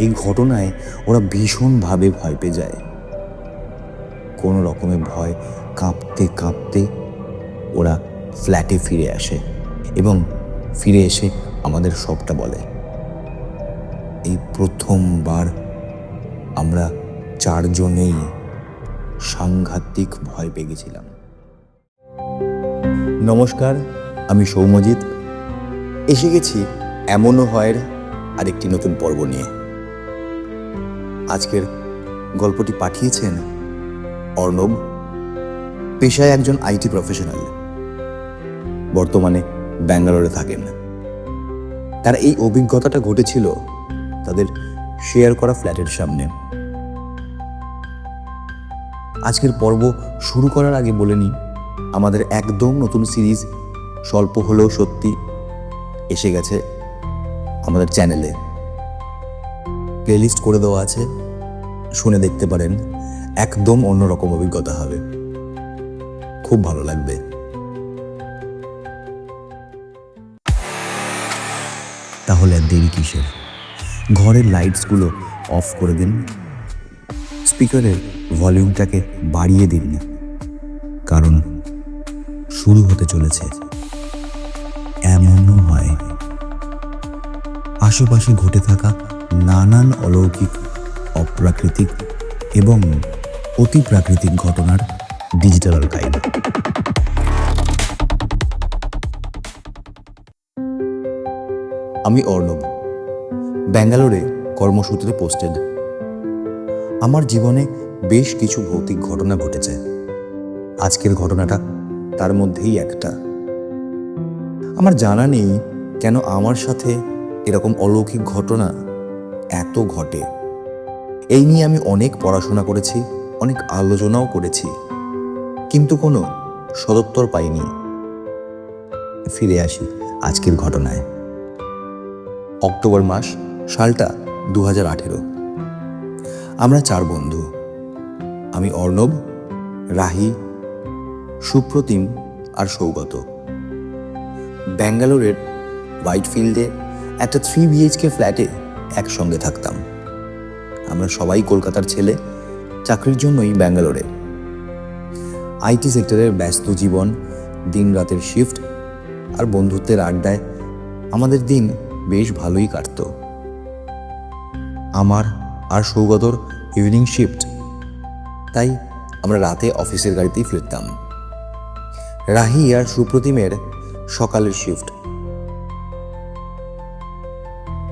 এই ঘটনায় ওরা ভীষণভাবে ভয় পেয়ে যায়। কোনো রকমের ভয় কাঁপতে কাঁপতে ওরা ফ্ল্যাটে ফিরে আসে এবং ফিরে এসে আমাদের সবটা বলে। এই প্রথমবার আমরা চারজনেই সাংঘাতিক ভয় পেয়ে গেছিলাম। নমস্কার, আমি সৌমজিৎ। এসে গেছি এমনও হয়ের আরেকটি নতুন পর্ব নিয়ে। আজকের গল্পটি পাঠিয়েছেন অর্ণব, পেশায় একজন আইটি প্রফেশনাল। বর্তমানে ব্যাঙ্গালোরে থাকেন। তার এই অভিজ্ঞতাটা ঘটেছিল তাদের শেয়ার করা ফ্ল্যাটের সামনে। আজকের পর্ব শুরু করার আগে বলে নিই, আমাদের একদম নতুন সিরিজ স্বল্প হলেও সত্যি এসে গেছে আমাদের চ্যানেলে। প্লেলিস্ট করে দেওয়া আছে। শুনে দেখতে পারেন, একদম অন্যরকম অভিজ্ঞতা হবে। খুব ভালো লাগবে। তাহলে আর দেরি কিসের? ঘরের লাইটসগুলো অফ করে দিন। স্পিকারের ভলিউমটাকে বাড়িয়ে দিন। কারণ শুরু হতে চলেছে। এমনও হয়। আশেপাশে ঘটে থাকা নানান অলৌকিক অপ্রাকৃতিক এবং অতি প্রাকৃতিক ঘটনার ডিজিটাল আর্কাইভ আমি অর্ণব। ব্যাঙ্গালোরে কর্মসূত্রে পোস্টেড আমার জীবনে বেশ কিছু ভৌতিক ঘটনা ঘটেছে। আজকের ঘটনাটা তার মধ্যেই একটা। আমার জানা নেই কেন আমার সাথে এরকম অলৌকিক ঘটনা এত ঘটে। এই নিয়ে আমি অনেক পড়াশোনা করেছি, অনেক আলোচনাও করেছি। কিন্তু কোনো সদত্তর পাইনি। ফিরে আসি আজকের ঘটনায়। অক্টোবর মাস, সালটা দু হাজার আঠেরো। আমরা চার বন্ধু। আমি অর্ণব, রাহি, সুপ্রতিম আর সৌগত। ব্যাঙ্গালোরের হোয়াইটফিল্ডে একটা থ্রি বিএইচকে ফ্ল্যাটে একসঙ্গে থাকতাম। আমরা সবাই কলকাতার ছেলে, চাকরির জন্যই ব্যাঙ্গালোরে। আইটি সেক্টরের ব্যস্ত জীবন দিন রাতের শিফট আর বন্ধুত্বের আড্ডায় আমাদের দিন বেশ ভালোই কাটত। আমার আর সৌগতর ইভিনিং শিফট তাই আমরা রাতে অফিসের গাড়িতেই ফিরতাম। রাহি আর সুপ্রতিমের সকালের শিফট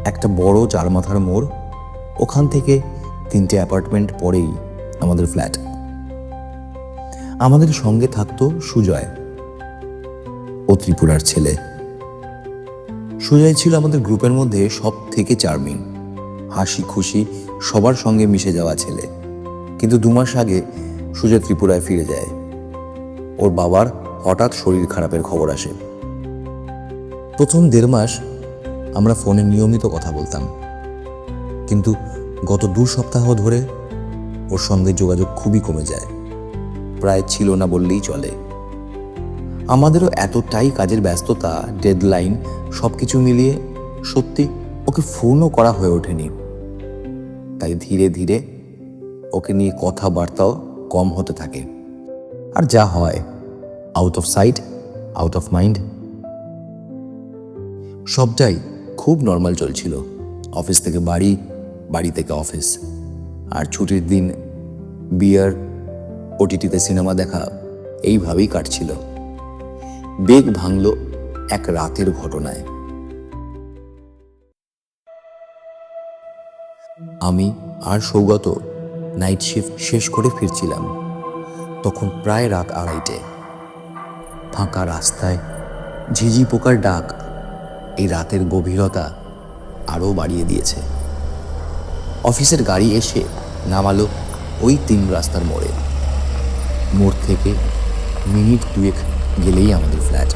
একটা বড় চার মাথার মোড় ওখান থেকে তিনটে অ্যাপার্টমেন্ট পরেই আমাদের ফ্ল্যাট। আমাদের সঙ্গে থাকতো সুজয়, ও ত্রিপুরার ছেলে। সুজয় ছিল আমাদের গ্রুপের মধ্যে সব থেকে চার্মিং হাসি খুশি সবার সঙ্গে মিশে যাওয়া ছেলে। কিন্তু দু মাস আগে সুজয় ত্রিপুরায় ফিরে যায়। ওর বাবার হঠাৎ শরীর খারাপের খবর আসে। প্রথম দেড় মাস আমরা ফোনে নিয়মিত কথা বলতাম। কিন্তু গত দু সপ্তাহ ধরে ওর সঙ্গে যোগাযোগ খুবই কমে যায়। প্রায় ছিল না বললেই চলে। আমাদেরও এতটাই কাজের ব্যস্ততা ডেডলাইন সব কিছু মিলিয়ে সত্যি ওকে ফোনও করা হয়ে ওঠেনি। তাই ধীরে ধীরে ওকে নিয়ে কথাবার্তাও কম হতে থাকে। আর যা হয় out of sight out of mind সবটাই খুব নর্মাল চলছিল। অফিস থেকে বাড়ি বাড়ি থেকে অফিস আর ছুটির দিন বিয়ার ওটিটিতে সিনেমা দেখা এইভাবেই কাটছিল। বেগ ভাঙল এক রাতের ঘটনায়। আমি আর সৌগত নাইট শিফট শেষ করে ফিরছিলাম, তখন প্রায় রাত আড়াইটে। ফাঁকা রাস্তায় ঝিঝি পোকার ডাক এই রাতের গভীরতা আরও বাড়িয়ে দিয়েছে। অফিসের গাড়ি এসে নামালো ওই তিন রাস্তার মোড়ে। মোড় থেকে মিনিট দুয়েক গেলেই আমাদের ফ্ল্যাট।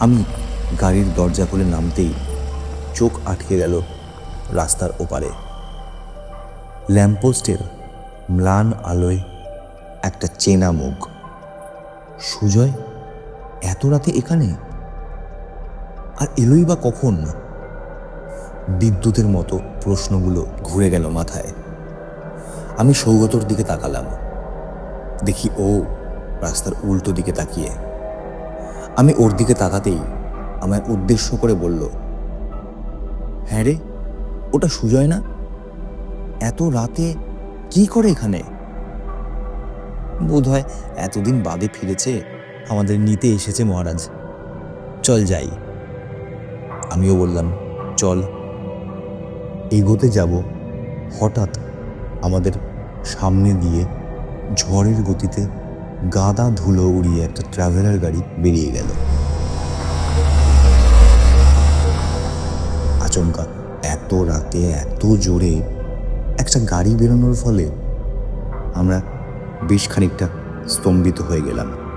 আমি গাড়ির দরজা খুলে নামতেই চোখ আটকে গেল রাস্তার ওপারে। ল্যাম্পপোস্টের ম্লান আলোয় একটা চেনা মুখ, সুজয় এত রাতে এখানে? আর এলোই বা কখন? বিদ্যুতের মতো প্রশ্নগুলো ঘুরে গেল মাথায়। আমি সৌগতর দিকে তাকালাম। দেখি ও রাস্তার উল্টো দিকে তাকিয়ে। আমি ওর দিকে তাকাতেই আমায় উদ্দেশ্য করে বলল হ্যাঁ রে, ওটা সুজয় না? এত রাতে কি করে এখানে? বোধ হয় এতদিন বাদে ফিরেছে আমাদের নিতে এসেছে মহারাজ। চল যাই। আমিও বললাম, চল। এগোতে যাব। হঠাৎ আমাদের সামনে দিয়ে ঝড়ের গতিতে গাদা ধুলো উড়িয়ে একটা ট্রাভেলার গাড়ি বেরিয়ে গেল। আচমকা এত রাতে, এত জোরে একটা গাড়ি বেরোনোর ফলে আমরা বেশ খানিকটা স্তম্ভিত হয়ে গেলাম।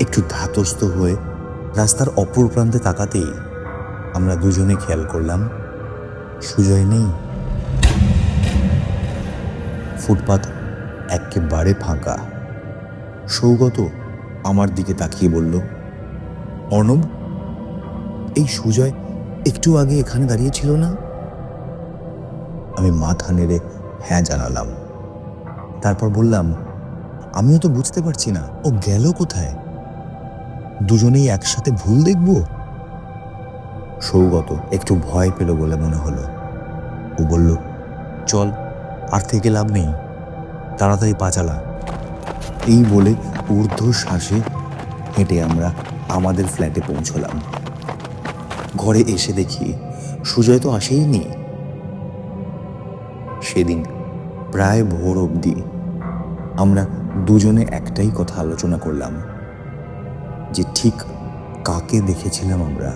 একটু ধাতস্থ হয়ে রাস্তার অপর প্রান্তে তাকাতেই আমরা দুজনে খেয়াল করলাম, সুজয় নেই। ফুটপাত একেবারে ফাঁকা। সৌগত আমার দিকে তাকিয়ে বলল, অর্ণব, এই সুজয় একটু আগে এখানে দাঁড়িয়ে ছিল না? আমি মাথা নেড়ে হ্যাঁ জানালাম। তারপর বললাম, আমিও তো বুঝতে পারছি না। ও গেল কোথায়? দুজনেই একসাথে ভুল দেখব? সৌগত একটু ভয় পেল বলে মনে হলো। ও বলল, চল, আর থেকে লাভ নেই। তাড়াতাড়ি পাচালা। এই বলে ঊর্ধ্ব শ্বাসে হেঁটে আমরা আমাদের ফ্ল্যাটে পৌঁছলাম। ঘরে এসে দেখি সুজয় তো আসেইনি সেদিন প্রায় ভোর অবধি আমরা দুজনে একটাই কথা আলোচনা করলাম। যে ঠিক কাকে দেখেছিলাম আমরা?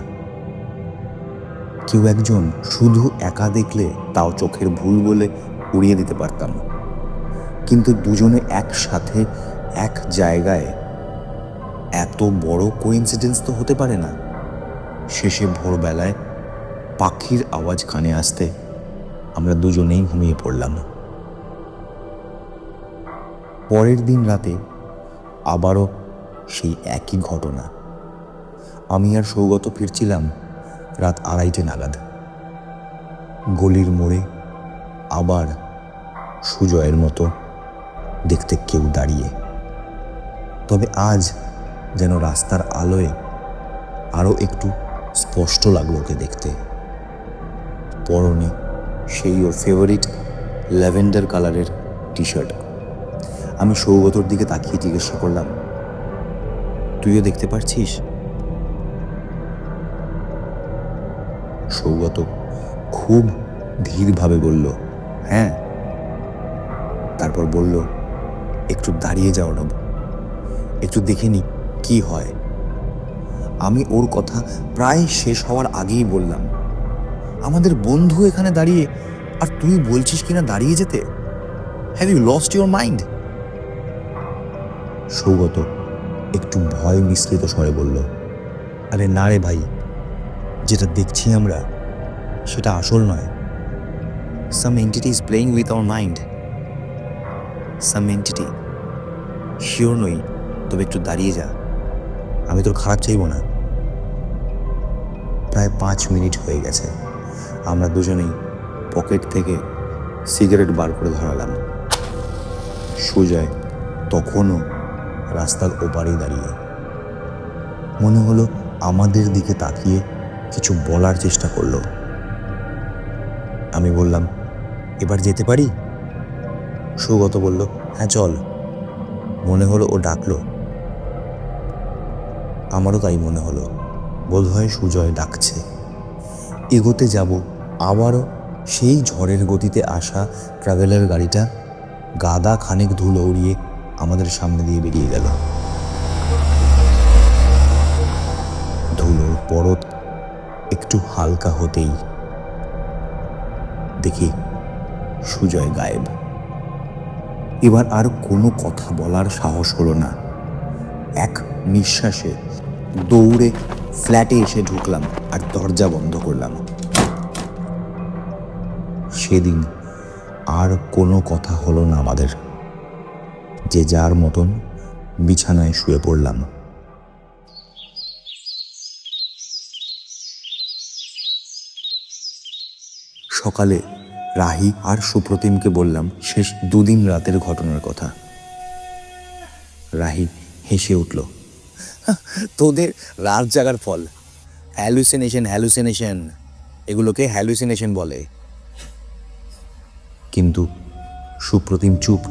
কেউ একজন শুধু একা দেখলে তাও চোখের ভুল বলে উড়িয়ে দিতে পারতাম। কিন্তু দুজনে একসাথে, এক জায়গায় এত বড় কোইন্সিডেন্স তো হতে পারে না। শেষে ভোরবেলায় পাখির আওয়াজ কানে আসতে আমরা দুজনেই ঘুমিয়ে পড়লাম। পরের দিন রাতে আবারও সেই একই ঘটনা। আমি আর সৌগত ফিরছিলাম রাত আড়াইটে নাগাদ। গলির মোড়ে আবার সুজয়ের মতো দেখতে কেউ দাঁড়িয়ে। তবে আজ যেন রাস্তার আলোয় আরও একটু স্পষ্ট লাগল ওকে দেখতে। পরনে সেই ওর ফেভারিট ল্যাভেন্ডার কালারের টি শার্ট আমি সৌগতর দিকে তাকিয়ে জিজ্ঞাসা করলাম তুইও দেখতে পারছিস? সৌগত খুব ধীরভাবে বলল হ্যাঁ। তারপর বলল একটু দাঁড়িয়ে যাও নব একটু দেখে নি কি হয়। আমি ওর কথা প্রায় শেষ হওয়ার আগেই বললাম আমাদের বন্ধু এখানে দাঁড়িয়ে আর তুই বলছিস কিনা দাঁড়িয়ে যেতে? Have you lost your mind Saugata একটু ভয় মিশ্রিত স্বরে বলল, আরে না রে ভাই, যেটা দেখছি আমরা, সেটা আসল নয়। Some entity is playing with our mind some entity sure নই, তবে একটু দাঁড়িয়ে যা, আমি তোর খারাপ চাইব না। প্রায় পাঁচ মিনিট হয়ে গেছে, আমরা দুজনেই পকেট থেকে সিগারেট বার করে ধরালাম। সুজয় তখনও রাস্তার ওপারে দাঁড়িয়ে। মনে হলো আমাদের দিকে তাকিয়ে কিছু বলার চেষ্টা করল। আমি বললাম, এবার যেতে পারি? সুগত বলল হ্যাঁ চল। মনে হলো ও ডাকলো। আমারও তাই মনে হলো। বোধহয় সুজয় ডাকছে। এগোতে যাব, আবারও সেই ঝড়ের গতিতে আসা ট্রাভেলার গাড়িটা গাদা খানেক ধুলো উড়িয়ে আমাদের সামনে দিয়ে বেরিয়ে গেল। ধুলোর পরত একটু হালকা হতেই দেখি সুজয় গায়েব। এবার আর কোনো কথা বলার সাহস হলো না। এক নিঃশ্বাসে দৌড়ে ফ্ল্যাটে এসে ঢুকলাম আর দরজা বন্ধ করলাম। সেদিন আর কোনো কথা হলো না আমাদের। যে যার মতন বিছানায় শুয়ে পড়লাম। সকালে রাহি আর সুপ্রতিমকে বললাম, শেষ দুদিন রাতের ঘটনার কথা। রাহি হেসে উঠল, তোদের রাত জাগার ফল। হ্যালুসিনেশন হ্যালুসিনেশন এগুলোকে হ্যালুসিনেশন বলে। কিন্তু সুপ্রতিম চুপ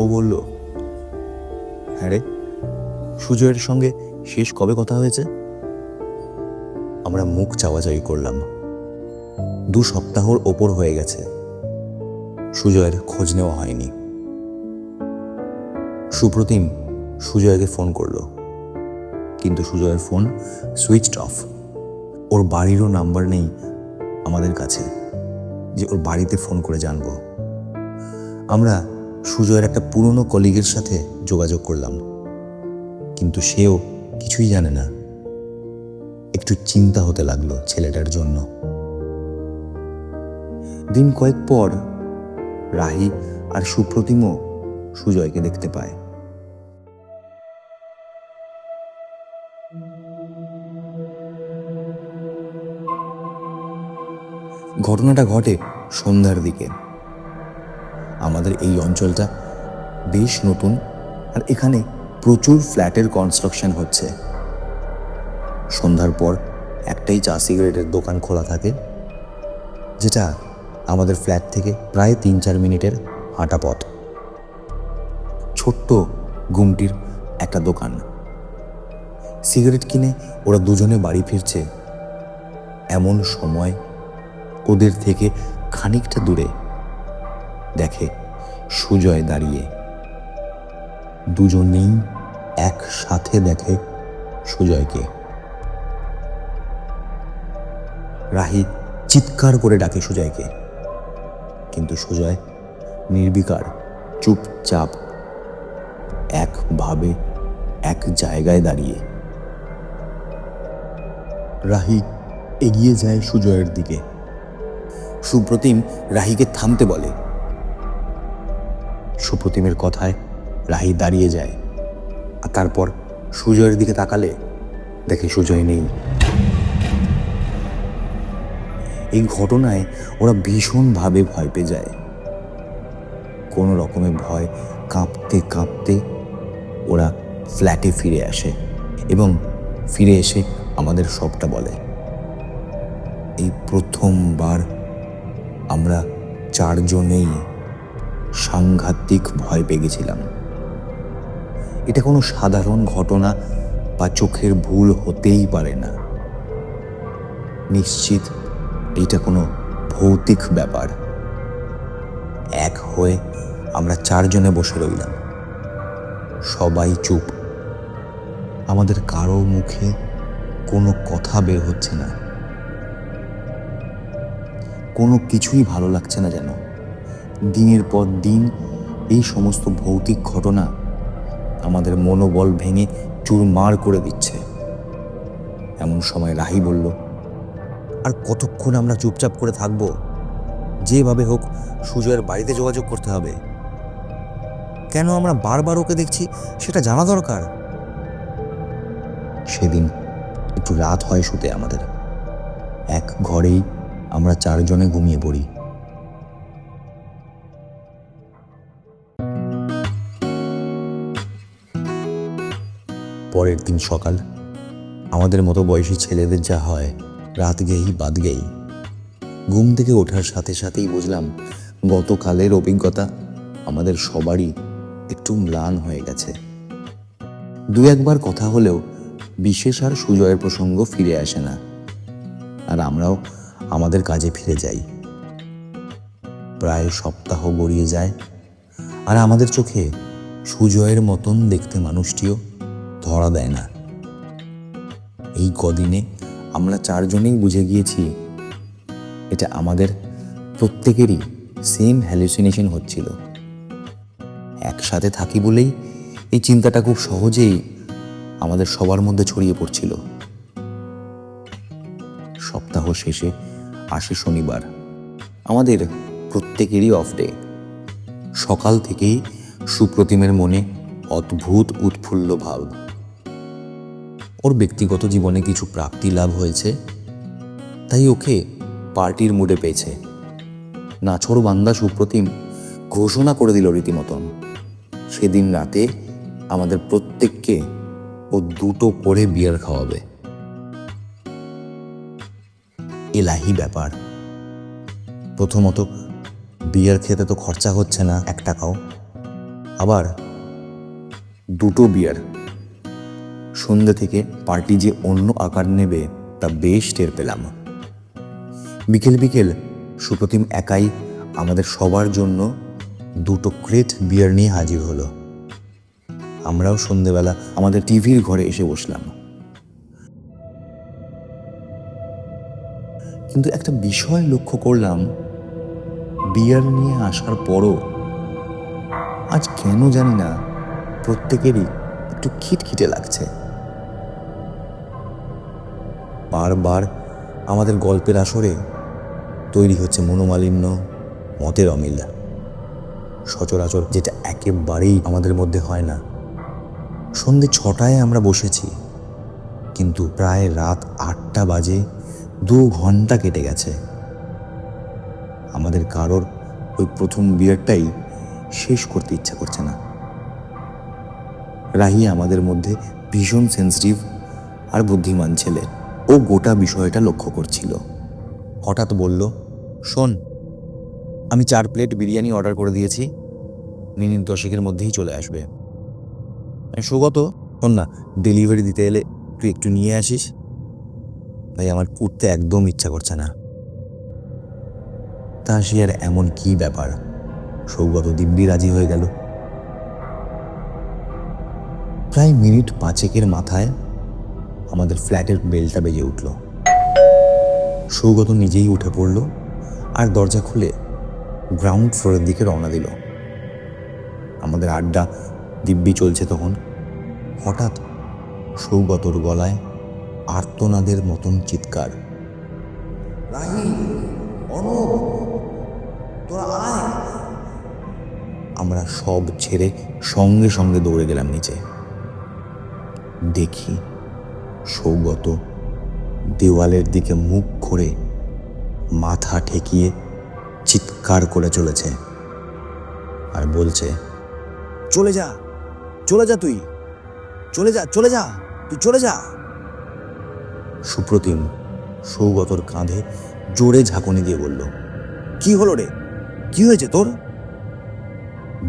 ও বলল হ্যাঁ রে, সুজয়ের সঙ্গে শেষ কবে কথা হয়েছে? আমরা মুখ চাওয়াচাই করলাম। দু সপ্তাহর ওপর হয়ে গেছে। সুজয়ের খোঁজ নেওয়া হয়নি। সুপ্রতিম সুজয়কে ফোন করল, কিন্তু সুজয়ের ফোন সুইচড অফ। ওর বাড়িরও নাম্বার নেই আমাদের কাছে, যে ওর বাড়িতে ফোন করে জানব। আমরা সুজয়ের একটা পুরনো কলিগের সাথে যোগাযোগ করলাম। কিন্তু সেও কিছুই জানে না। একটু চিন্তা হতে লাগল ছেলেটার জন্য। দিন কয়েক পর রাহি আর সুপ্রতিমও সুজয়কে দেখতে পায়। ঘটনাটা ঘটে সন্ধ্যার দিকে। আমাদের এই অঞ্চলটা বেশ নতুন আর এখানে প্রচুর ফ্ল্যাটের কনস্ট্রাকশন হচ্ছে। সন্ধ্যার পর একটাই চা সিগারেটের দোকান খোলা থাকে, যেটা আমাদের ফ্ল্যাট থেকে প্রায় তিন চার মিনিটের হাঁটা পথ। ছোট্ট গুমটির একটা দোকান। সিগারেট কিনে ওরা দুজনে বাড়ি ফিরছে। এমন সময় ওদের থেকে খানিকটা দূরে দেখে সুজয় দাঁড়িয়ে। দুজনেই একসাথে দেখে সুজয়কে। রাহি চিৎকার করে ডাকে সুজয়কে। কিন্তু সুজয় নির্বিকার, চুপচাপ, একভাবে এক জায়গায় দাঁড়িয়ে। রাহি এগিয়ে যায় সুজয়ের দিকে। সুপ্রতিম রাহিকে থামতে বলে। সুপ্রতিমের কথায় রাহি দাঁড়িয়ে যায় আর তারপর সুজয়ের দিকে তাকালে দেখে সুজয় নেই। এই ঘটনায় ওরা ভীষণভাবে ভয় পেয়ে যায়। কোনো রকমের ভয় কাঁপতে কাঁপতে ওরা ফ্ল্যাটে ফিরে আসে এবং ফিরে এসে আমাদের সবটা বলে। এই প্রথমবার আমরা চারজনেই সাংঘাতিক ভয় পেয়ে গেছিলাম এটা কোনো সাধারণ ঘটনা বা চোখের ভুল হতেই পারে না। নিশ্চিত এটা কোনো ভৌতিক ব্যাপার। এক হয়ে আমরা চারজনে বসে রইলাম। সবাই চুপ। আমাদের কারও মুখে কোনো কথা বের হচ্ছে না। কোনো কিছুই ভালো লাগছে না যেন। দিনের পর দিন এই সমস্ত ভৌতিক ঘটনা আমাদের মনোবল ভেঙে চুরমার করে দিচ্ছে। এমন সময় রাহি বলল, আর কতক্ষণ আমরা চুপচাপ করে থাকব? যেভাবে হোক সুজয়ের বাড়িতে যোগাযোগ করতে হবে। কেন আমরা বারবার ওকে দেখছি সেটা জানা দরকার? সেদিন একটু রাত হয় শুতে আমাদের। এক ঘরেই আমরা চারজনে ঘুমিয়ে পড়ি। পরের দিন সকাল। আমাদের মতো বয়সী ছেলেদের যা হয়, রাত গেয়েই বাদ গেই। ঘুম থেকে ওঠার সাথে সাথেই বুঝলাম, গতকালের অভিজ্ঞতা আমাদের সবারই একটু ম্লান হয়ে গেছে। দু একবার কথা হলেও বিশেষ আর সুজয়ের প্রসঙ্গ ফিরে আসে না। আর আমরাও আমাদের কাজে ফিরে যাই। প্রায় সপ্তাহ গড়িয়ে যায়। আর আমাদের চোখে সুজয়ের মতন দেখতে মানুষটিও ধরা দেয় না। এই কদিনে আমরা চারজনেই বুঝে গিয়েছি, এটা আমাদের প্রত্যেকেরই সেম হ্যালুসিনেশন হচ্ছিল। একসাথে থাকি বলেই এই চিন্তাটা খুব সহজেই আমাদের সবার মধ্যে ছড়িয়ে পড়ছিল। সপ্তাহ শেষে আসে শনিবার, আমাদের প্রত্যেকেরই অফ ডে সকাল থেকেই সুপ্রতিমের মনে অদ্ভুত উৎফুল্ল ভাব। ওর ব্যক্তিগত জীবনে কিছু প্রাপ্তি লাভ হয়েছে। তাই ওকে পার্টির মুডে পেয়েছে। নাছর বান্দা সুপ্রতিম ঘোষণা করে দিল রীতিমতন। সেদিন রাতে আমাদের প্রত্যেককে ও দুটো করে বিয়ার খাওয়াবে। এলাহি ব্যাপার। প্রথমত, বিয়ার খেতে তো খরচা হচ্ছে না, এক টাকাও। আবার, দুটো বিয়ার। সন্ধ্যে থেকে পার্টি যে অন্য আকার নেবে তা বেশ টের পেলাম। বিকেল বিকেল সুপ্রতিম একাই আমাদের সবার জন্য দুটো ক্রেট বিয়ার নিয়ে হাজির হলো। আমরাও সন্ধেবেলা আমাদের টিভির ঘরে এসে বসলাম। কিন্তু একটা বিষয় লক্ষ্য করলাম, বিয়ার নিয়ে আসার পরও আজ কেন জানি না প্রত্যেকেরই একটু খিটখিটে লাগছে। বারবার আমাদের গল্পের আসরে তৈরি হচ্ছে মনোমালিন্য, মতের অমিল। সচরাচর যেটা একেবারেই আমাদের মধ্যে হয় না। সন্ধে ছটায় আমরা বসেছি, কিন্তু প্রায় রাত আটটা বাজে দু ঘণ্টা কেটে গেছে। আমাদের কারোর ওই প্রথম বিয়ারটাই শেষ করতে ইচ্ছা করছে না। রাহি আমাদের মধ্যে ভীষণ সেন্সিটিভ আর বুদ্ধিমান ছেলে। ও গোটা বিষয়টা লক্ষ্য করছিল। হঠাৎ বলল, শোন, আমি চার প্লেট বিরিয়ানি অর্ডার করে দিয়েছি। মিনিট দশেকের মধ্যেই চলে আসবে। সৌগত শোন না ডেলিভারি দিতে এলে তুই একটু নিয়ে আসিস। ভাই, আমার উঠতে একদম ইচ্ছা করছে না। তা সে আর এমন কি ব্যাপার? সৌগত দিব্যি রাজি হয়ে গেল। প্রায় মিনিট পাঁচেকের মাথায় আমাদের ফ্ল্যাটের বেলটা বেজে উঠল। সৌগত নিজেই উঠে পড়ল আর দরজা খুলে গ্রাউন্ড ফ্লোরের দিকে রওনা দিল। আমাদের আড্ডা দিব্যি চলছে তখন। হঠাৎ সৌগতর গলায় আর্তনাদের মতন চিৎকার। আমরা সব ছেড়ে সঙ্গে সঙ্গে দৌড়ে গেলাম নিচে। দেখি সৌগত দেওয়ালের দিকে মুখ করে মাথা ঠেকিয়ে চিৎকার করে চলেছে আর বলছে, চলে যা চলে যা তুই, চলে যা চলে যা, তুই চলে যা। সুপ্রতিম সৌগতর কাঁধে জোরে ঝাঁকুনি দিয়ে বলল, কি হলো রে? কি হয়েছে তোর?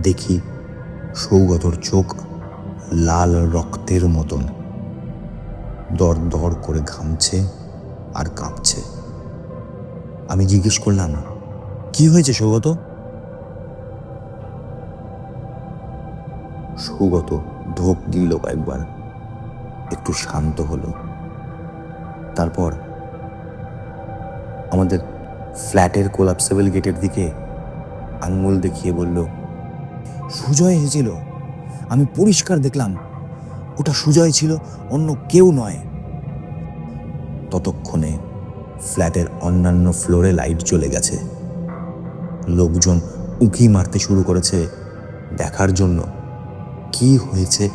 দেখি সৌগতর চোখ লাল রক্তের মতন। দর দর করে ঘামছে আর কাঁপছে। আমি জিজ্ঞেস করলাম, কি হয়েছে সৌগত? সৌগত ঢোক গিলল কয়েকবার, একটু শান্ত হলো। তারপর আমাদের ফ্ল্যাটের কোলাপসেবল গেটের দিকে আঙ্গুল দেখিয়ে বলল, সুজয় এসেছিল। আমি পরিষ্কার দেখলাম ওটা সুজয় ছিল, অন্য কেউ নয়। ততক্ষণে ফ্ল্যাটের অন্যান্য ফ্লোরে লাইট জ্বলে গেছে। লোকজন উঁকি মারতে শুরু করেছে দেখার জন্য। কি হয়েছে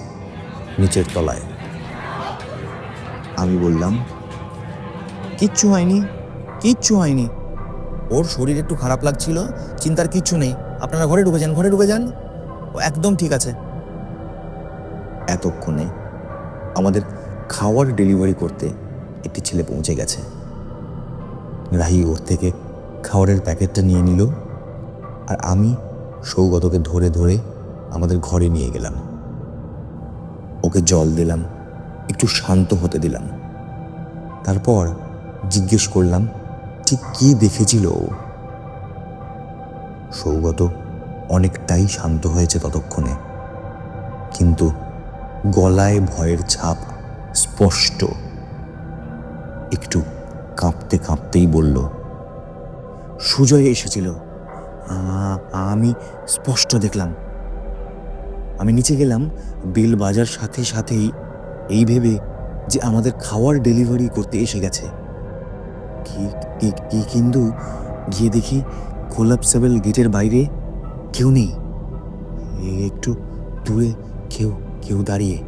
নিচের তলায়? আমি বললাম, কিচ্ছু হয়নি কিচ্ছু হয়নি। ওর শরীর একটু খারাপ লাগছিল, চিন্তার কিচ্ছু নেই। আপনারা ঘরে ঢুকে যান, ঘরে ঢুকে যান। ও একদম ঠিক আছে। এতক্ষণে আমাদের খাওয়ার ডেলিভারি করতে একটি ছেলে পৌঁছে গেছে। রাহি ওর থেকে খাওয়ারের প্যাকেটটা নিয়ে নিল আর আমি সৌগতকে ধরে ধরে আমাদের ঘরে নিয়ে গেলাম। ওকে জল দিলাম, একটু শান্ত হতে দিলাম। তারপর জিজ্ঞেস করলাম, ঠিক কি দেখেছিল ও? সৌগত অনেকটাই শান্ত হয়েছে ততক্ষণে। কিন্তু গলায় ভয়ের ছাপ স্পষ্ট। একটু কাঁপতে কাঁপতেই বলল, সুজয় এসেছিল। আমি স্পষ্ট দেখলাম। আমি নিচে গেলাম, বিল বাজার সাথে সাথেই এই ভেবে যে আমাদের খাওয়ার ডেলিভারি করতে এসে গেছে। কি কিন্তু? গিয়ে দেখি কোলাপসেবল গেটের বাইরে কেউ নেই। একটু দূরে কেউ কেউ দাঁড়িয়ে।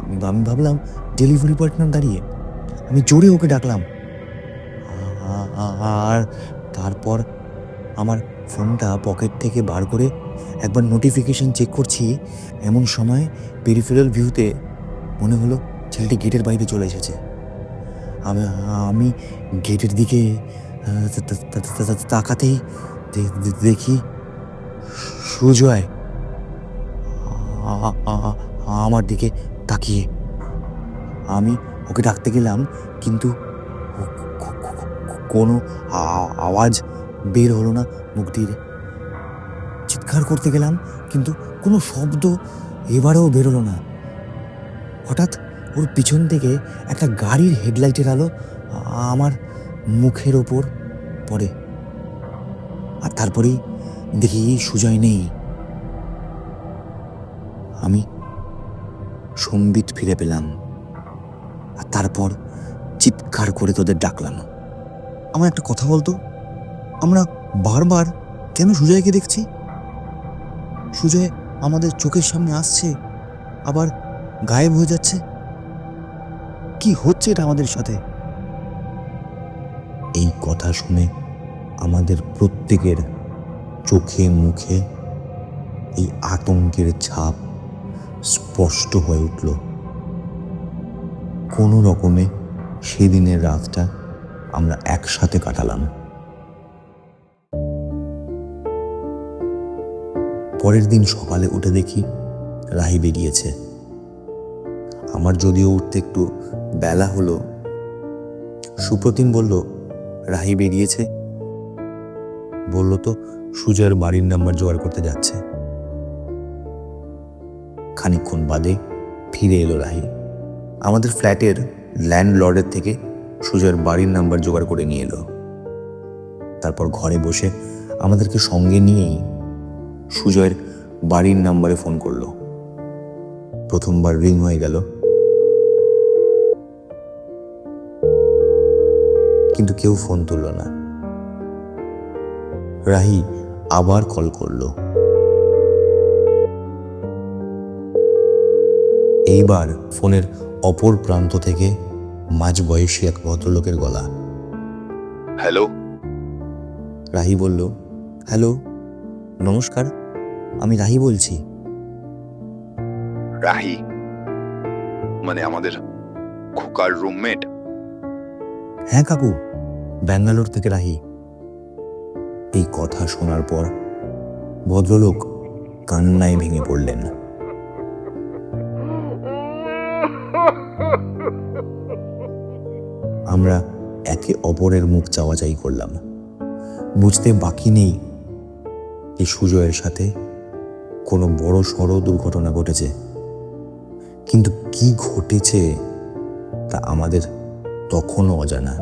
আমি ভাবলাম ডেলিভারি পার্টনার দাঁড়িয়ে। আমি জোরে ওকে ডাকলাম। আর তারপর আমার ফোনটা পকেট থেকে বার করে একবার নোটিফিকেশন চেক করছি। এমন সময় পেরিফেরাল ভিউতে মনে হলো ছেলেটি গেটের বাইরে চলে এসেছে। আমি আমি গেটের দিকে তাকাতেই দেখি সুজয় আমার দিকে তাকিয়ে। আমি ওকে ডাকতে গেলাম, কিন্তু কোনো আওয়াজ বের হলো না মুখ দিয়ে। চিৎকার করতে গেলাম, কিন্তু কোনো শব্দ এবারেও বেরোলো না। হঠাৎ ওর পিছন থেকে একটা গাড়ির হেডলাইটের আলো আমার মুখের ওপর পড়ে। আর তারপরেই দেখি সুজয় নেই। আমি সম্বিত ফিরে পেলাম। আর তারপর চিৎকার করে তোদের ডাকলাম। আমার একটা কথা বলতো? আমরা বারবার কেন সুজয়কে দেখছি? সুজয় আমাদের চোখের সামনে আসছে, আবার গায়েব হয়ে যাচ্ছে। কি হচ্ছে এটা আমাদের সাথে? এই কথা শুনে আমাদের প্রত্যেকের চোখে মুখে এই আতঙ্কের ছাপ স্পষ্ট হয়ে উঠল। কোনো রকমে সেদিনের রাতটা আমরা একসাথে কাটালাম। পরের দিন সকালে উঠে দেখি রাহি বেরিয়েছে। আমার যদিও উঠতে একটু বেলা হলো, সুপ্রতিম বলল, রাহি বেরিয়েছে? বলল তো সুজয়ের বাড়ির নাম্বার জোগাড় করতে যাচ্ছে। খানিকক্ষণ বাদে ফিরে এলো রাহি। আমাদের ফ্ল্যাটের ল্যান্ডলর্ডের থেকে সুজয়ের বাড়ির নাম্বার জোগাড় করে নিয়ে এলো। তারপর ঘরে বসে আমাদেরকে সঙ্গে নিয়েই সুজয়ের বাড়ির নাম্বারে ফোন করল। প্রথমবার রিং হয়ে গেল। কিন্তু কেউ ফোন তুলল না। রাহি আবার কল করল। এইবার ফোনের অপর প্রান্ত থেকে মাঝ বয়সী এক ভদ্রলোকের গলা। হ্যালো? রাহি বলল হ্যালো নমস্কার আমি রাহি বলছি। রাহি? মানে আমাদের খোকার রুমমেট হ্যাঁ কাকু ব্যাঙ্গালোর থেকে রাহি। এই কথা শোনার পর ভদ্রলোক কান্নায় ভেঙে পড়লেন। আমরা একে অপরের মুখ চাওয়াচাই করলাম। বুঝতে বাকি নেই যে সুজয়ের সাথে কোনো বড় সড় দুর্ঘটনা ঘটেছে। কিন্তু কি ঘটেছে তা আমাদের তখনও অজানা।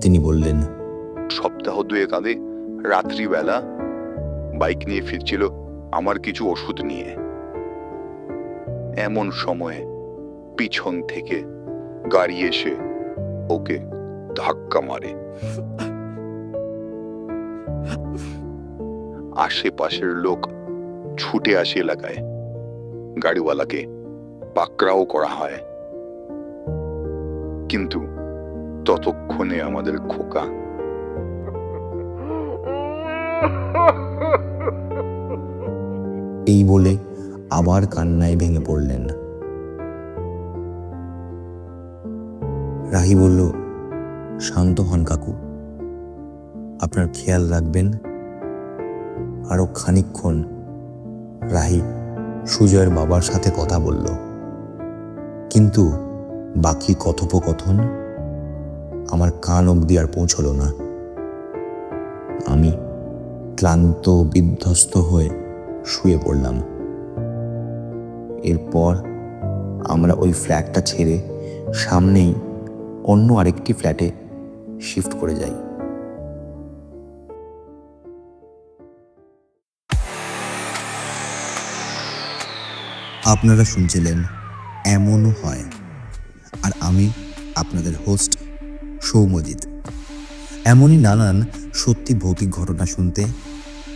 তিনি বললেন, সপ্তাহ দুয়েক আগে, রাত্রিবেলা, বাইক নিয়ে ফিরছিল আমার কিছু ওষুধ নিয়ে। এমন সময়ে পিছন থেকে গাড়ি এসে ওকে ধাক্কা মারে। আশেপাশের লোক ছুটে আসে এলাকায়। গাড়িওয়ালাকে পাকড়াও করা হয়। কিন্তু ততক্ষণে আমাদের খোকা এই বলে আবার কান্নায় ভেঙে পড়লেন। রাহি বলল, শান্ত হন কাকু। আপনার খেয়াল রাখবেন, আরও খানিকক্ষণ রাহি সুজয়ের বাবার সাথে কথা বলল। কিন্তু বাকি কথোপকথন আমার কান অবধি আর পৌঁছলো না। আমি ক্লান্ত, বিধ্বস্ত হয়ে শুয়ে পড়লাম। এরপর আমরা ওই ফ্ল্যাটটা ছেড়ে সামনেই অন্য আরেকটি ফ্ল্যাটে শিফট করে যাই। আপনারা শুনছিলেন এমনও হয়। আর আমি আপনাদের হোস্ট সৌমজিৎ। এমনই নানান সত্যি ভৌতিক ঘটনা শুনতে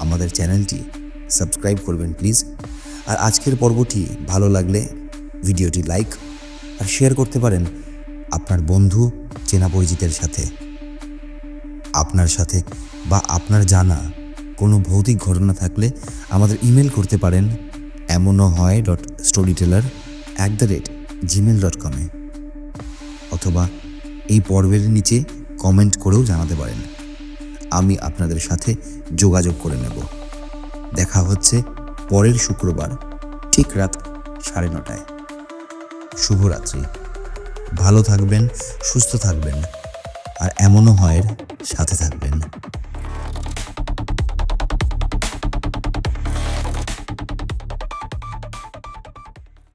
আমাদের চ্যানেলটি সাবস্ক্রাইব করবেন প্লিজ আর আজকের পর্বটি ভালো লাগলে ভিডিওটি লাইক আর শেয়ার করতে পারেন আপনার বন্ধু চেনা পরিচিতের সাথে। আপনার সাথে বা আপনার জানা কোনো ভৌতিক ঘটনা থাকলে আমাদের ইমেল করতে পারেন এমনও হয় dot storyteller at the rate Gmail dot কমে অথবা এই পর্বের নিচে কমেন্ট করেও জানাতে পারেন। আমি আপনাদের সাথে যোগাযোগ করে নেব। দেখা হচ্ছে পরের শুক্রবার, ঠিক রাত সাড়ে নটায়। শুভরাত্রি। ভালো থাকবেন সুস্থ থাকবেন আর এমনও হয় সাথে থাকবেন।